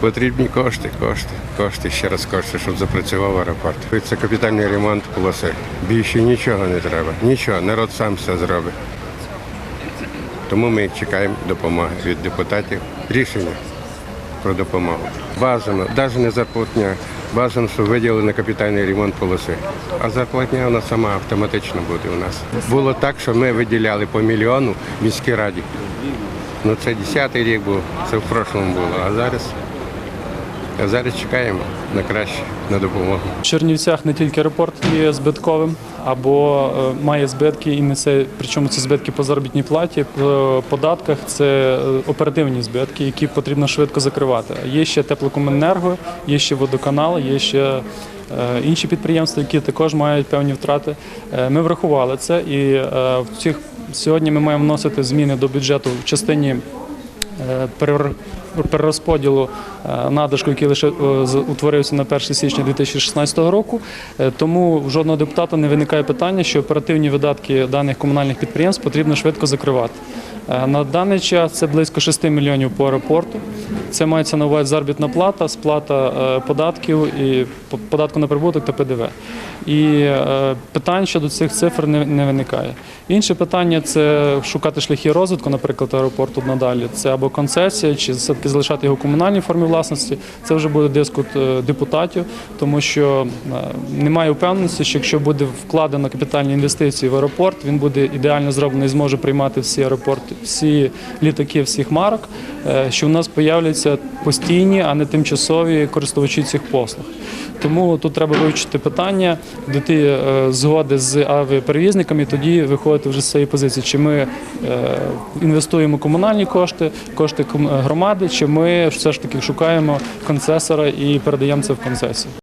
Потрібні кошти, кошти, кошти, ще раз кошти, щоб запрацював аеропорт. Це капітальний ремонт полоси. Більше нічого не треба. Нічого, народ сам все зробить. Тому ми чекаємо допомоги від депутатів. Рішення про допомогу. Бажано, навіть не зарплатня, бажано, щоб виділили на капітальний ремонт полоси. А зарплатня вона сама автоматично буде у нас. Було так, що ми виділяли по мільйону міській раді. Ну це 10-й рік був, це в прошлому було, а зараз, зараз чекаємо на краще, на допомогу. В Чернівцях не тільки аеропорт є збитковим, або е, має збитки, і несе, причому ці збитки по заробітній платі, по податках це е, оперативні збитки, які потрібно швидко закривати. Є ще теплокомуненерго, є ще водоканал, є ще е, інші підприємства, які також мають певні втрати. Ми врахували це, і в цих сьогодні ми маємо вносити зміни до бюджету в частині перерозподілу надлишку, який лише е, утворився на 1 січня 2016 року. Е, Тому в жодного депутата не виникає питання, що оперативні видатки даних комунальних підприємств потрібно швидко закривати. Е, На даний час це близько 6 мільйонів по аеропорту. Це мається на увазі заробітна плата, сплата е, податків і податку на прибуток та ПДВ. І е, питань щодо цих цифр не, виникає. Інше питання це шукати шляхи розвитку, наприклад, аеропорту надалі. Це або концесія, чи все-таки залишати його в комунальній формі власності. Це вже буде дискут е, депутатів, тому що немає впевненості, що якщо буде вкладено капітальні інвестиції в аеропорт, він буде ідеально зроблений і зможе приймати всі аеропорти, всі літаки, всіх марок, що в нас появляться постійні, а не тимчасові користувачі цих послуг. Тому тут треба вивчити питання, дійти е, згоди з авіаперевізниками, і тоді виходити вже з цієї позиції, чи ми е, інвестуємо комунальні кошти, кошти громади, чи ми все ж таки шукаємо концесора і передаємо це в концесію.